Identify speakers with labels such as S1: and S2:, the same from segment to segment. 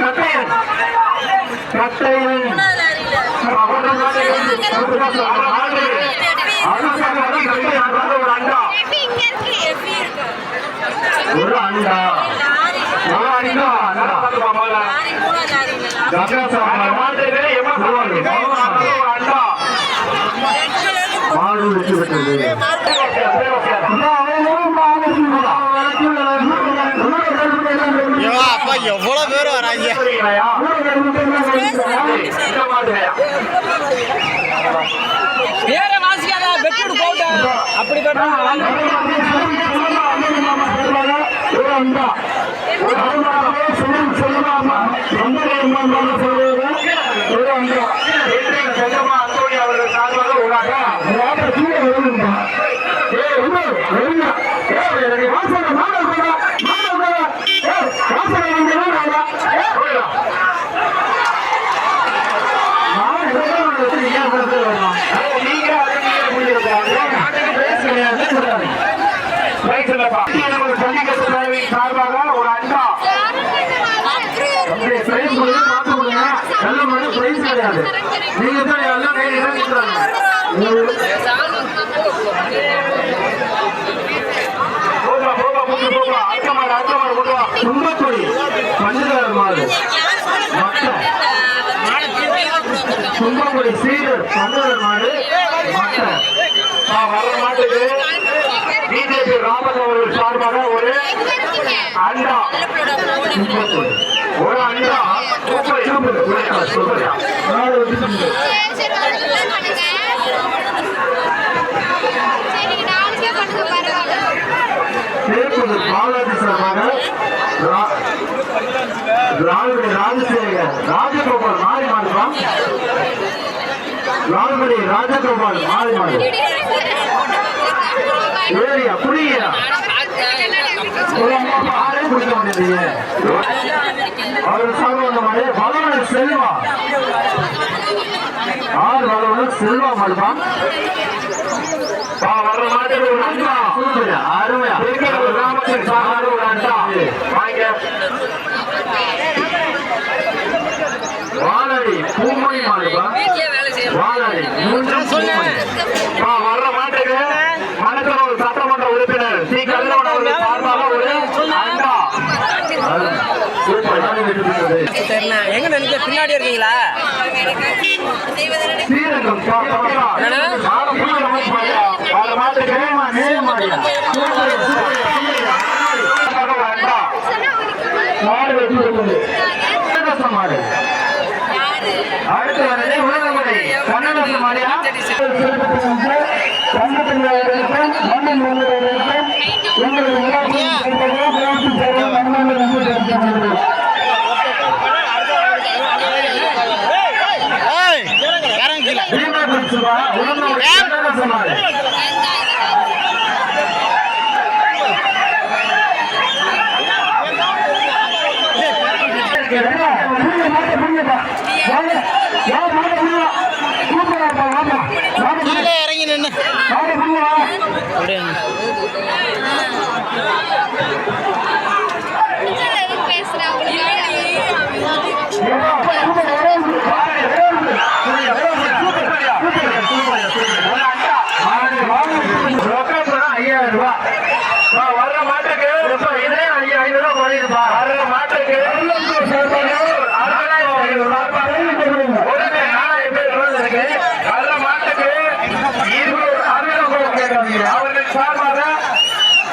S1: கட்டையன். கட்டையன். ஒரு அண்டா. ஒரு அண்டா. ஒரு மாடு வெற்றி பெற்றது
S2: ஏவா, அப்பா எவ்வளவு பேர் வராங்க?
S3: பேரை வாசிக்காத பெட்ரோடு போட்டோம் அப்படி
S1: சார்பாக ஒரு அண்டா பிரைஸ் பார்த்து கொடுங்க நல்ல மாதிரி பிரைஸ் கிடையாது நீங்க தான் எல்லாம் கை நிற்கிறாங்க போகா போகா போட்டு போகா அடுத்த மாடு அடுத்த மாடு கொண்டு வா தும்பக்குடி பஞ்சதார மாடு. மட்டை. தும்பக்குடி சீடர் பஞ்சதார மாடு. பிஜேபி ராமன் அவர்கள் சார்பாக ஒரு அண்டா. ஒரு அண்டா. சூப்பர் சூப்பர் மாடு வந்து ராஜசேகர் ராஜகோபால் மாறி மாடுமா ராகுடி ராஜகோபால் மாறி மாடு ஏரியா புரியா ஆளே கொடுக்க மாட்டேங்க அவர் வந்த செல்வா. ஆறு வளவன செல்வா மாடுமா வர்ற அருமையா. இருக்கிற ஒரு ஒரு அண்டா வாங்க வாழடி பூமொழி மாடுபா வாழடி மூன்று பூமொழி. வர்ற மாட்டுக்கு சட்டமன்ற உறுப்பினர் சி கதிரவன் அவர்கள் சார்பாக ஒரு அண்டா
S3: தெரியல எங்க நினைக்க பின்னாடி இருக்கீங்களா
S1: மாட்டுக்கு நேம் மாடியா? Super, super, super. ஒரு அண்டா. மாடு வெற்றி பெற்றது. மாடு அடுத்து வரது உலகமலை கண்ணதாசன் மாடியா
S2: ஏய், இறங்கு கீழே.
S1: கண்ணதாசன் மாடு
S2: கீழே இறங்கி நின்னு அப்படியே நின்னு.
S1: ஐயாயிரம் ரூபாய் வர்ற மாட்டுக்கு இதே ஐயாயிரம் ரூபாய் குறையுதுப்பா வர்ற மாட்டுக்கு உடனே நாலாயிரம் பேர் விழுந்திருக்கு. வர்ற மாட்டுக்கு இருபது அறுபது ரூபாய் கேட்காதீங்க. அவர்கள் சார்பாக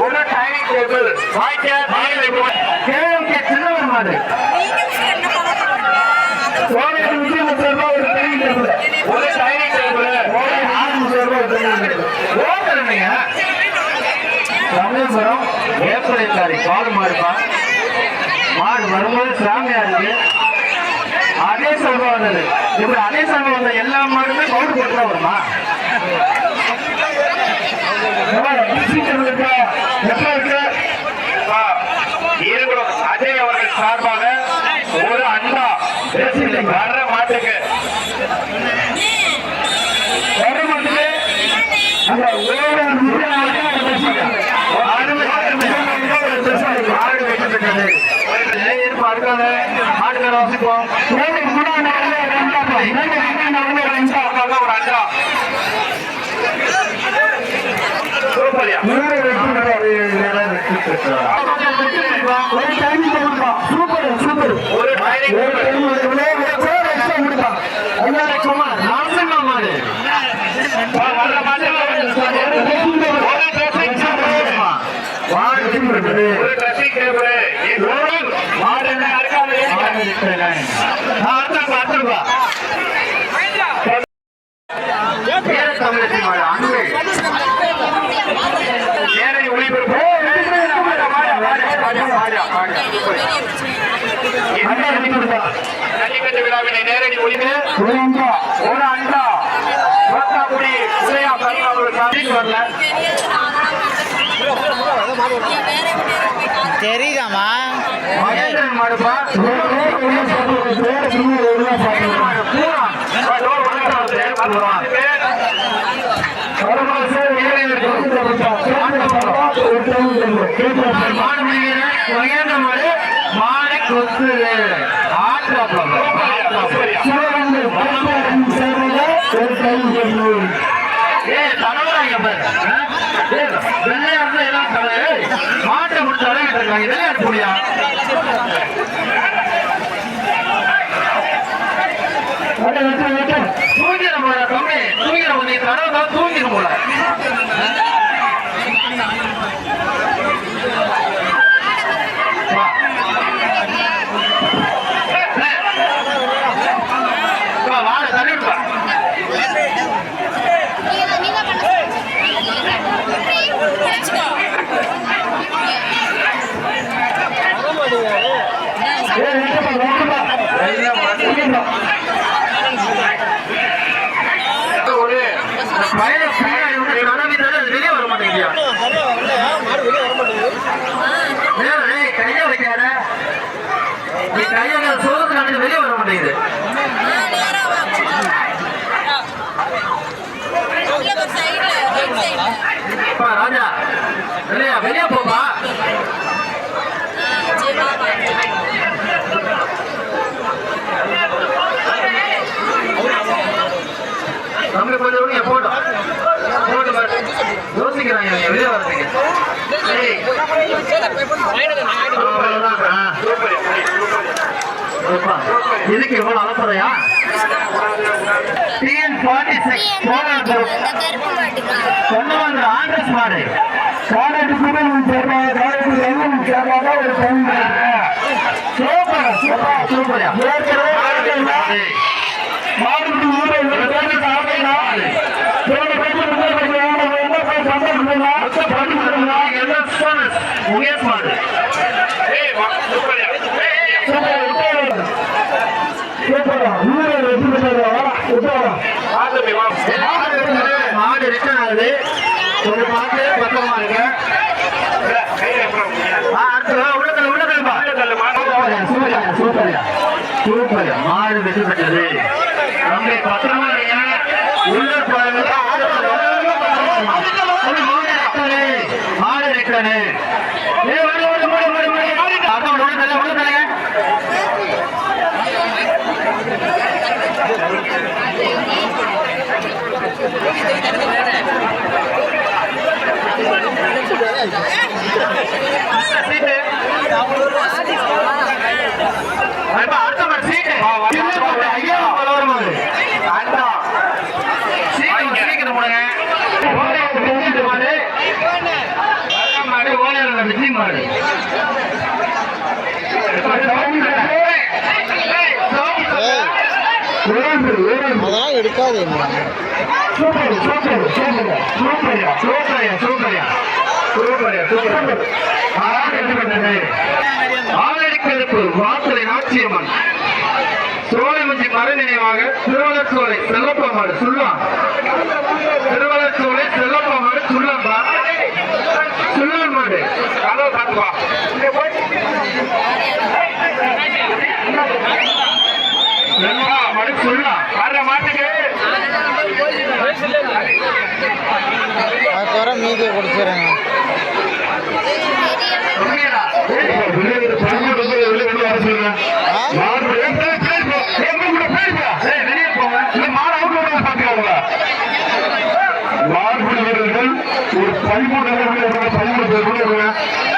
S1: ஒரு டைனிங் டேபிள் வாய்க்க கேஎம்கே சின்னவர் மாடு கோவைக்கு நூற்றி முப்பது ரூபாய் ஒரு டைனிங் டேபிள் ஒரு டைனிங் டேபிள் சமயபுரம் ஏப்ரல் பால் மாடுப்பா. மாடு வரும்போது சாமியா இருக்கு. அதே சமயம் வந்தது. இப்படி அதே சமயம் வந்த எல்லா மாடுமே கவுண்ட் போட்டு வருமா? ஈரகுளம் அஜய் அவர்கள் சார்பாக ஒரு அண்டா வர்ற வர்ற மாட்டுக்கு. ஆடுகளை வாசிப்போம் ஒரு அடுத்த அடுத்த அன்பு நேரடி ஒளிபரப்பு ஜல்லிக்கட்டு விழாவினை நேரடி ஒளிவு ஒரு அண்டா தெரியுதாமா அண்டா கோத்தாக்குடி உதயா கருணாவுடைய சாமிக்கு வரல
S2: தெரியுதாம்மா
S1: மகேந்திரன் மாடுப்பா விளையாட்டு இருக்காங்க விளையாட்டு முடியா? தூங்கிட போல தூங்கிட தான் தூங்கிட. வா, வெளியே வர மாட்டேங்குதியா? மேல, வைக்காத. நீ கையை சோதனை நடந்து வெளியே வர மாட்டேங்குது. ராஜா. இல்லையா வெளியே போப்பா கொஞ்சம் எப்போ யோசிக்கிறாங்க வெளியே வர்றதுக்கு இதுக்கு இவ்வளவு அலப்பறையா? டிஎன் ஃபார்ட்டி சிக்ஸ் சொன்னவங்க ஆண்ட்ரஸ் மாடு காலேஜ் கூட சேர்ப்பாங்க காலேஜ் எல்லாம் சேர்ப்பாங்க ஒரு சூப்பர் சூப்பர் சூப்பர் மாடுக்கு ஊரை ஒரு பேருக்கு சாப்பிடலாம் தேவை பேருக்கு முன்னாடி படிக்கலாம் நம்ம என்ன போய் சம்பளம் பண்ணலாம் பண்ணி பண்ணலாம் எல்லாம் போனஸ் முகேஷ் மாடு சூப்பர் சூப்பர் சூப்பரா ஊரை வெற்றி பெற்றா சூப்பரா மாடு ரிட்டர்ன் ஆகுது கொஞ்சம் பார்த்து பத்திரமா இருங்க ஆ, அடுத்து வா, உள்ள தள்ளு, உள்ள தள்ளுப்பா. சூப்பர்யா, சூப்பர்யா, சூப்பர்யா. மாடு வெற்றி பெற்றது. தம்பி பத்திரமா உள்ள போறது மாடு ரிட்டர்னு ஏய், உள்ள, உள்ள, உள்ள, உள்ள, உள்ள. அடுத்து உள்ள தள்ளு, உள்ள தள்ளுங்க. சீட்டு. அப்பா, அடுத்த மாடு சீட்டு. சின்ன மாடு, ஐயா, வளரும் மாடு. அண்டா. சீட்டு, சீக்கிரம் போடுங்க. ஓலையார் வெற்றி மாடு. வர்ற மாடு, ஓலையார் வெற்றி மாடு. ஓரம்பு, ஓரம்பு.
S2: அதெல்லாம் எடுக்காது
S1: சூப்பர் சூப்பர் சூப்பர் சூப்பர்யா சூப்பர்யா சூப்பர்யா சூப்பர்யா சூப்பர் ஆறு வாசலை நாச்சியம்மன் மறு நினைவாக திருவள்ளர் சோலை செல்லப்பமாடு சுல்லாம் திருவள்ளர் சோலை செல்லப்பமாடு சுல்லாம்பா சுல்லான் மாடு கதவை நண்பா மடு சொல்லா வர்ற மாட்டுக்கு.
S2: வர மீதியை
S3: உண்மையா? ஏய், வெளியே ஒரு பதிமூணு வந்து வெளியே வெளியே வர சொல்லுங்க.
S2: ஆ?
S3: மாடு போய், ஏய், பேர், பேர் போ. ஏய், உங்க கூட பேர் போ. ஏய், வெளியே போங்க. இல்ல, மாடு அவுட் விடுறத பாத்துக்கோங்க. மாடுபிடி வீரர்கள் ஒரு பதிமூணு பேர் கூட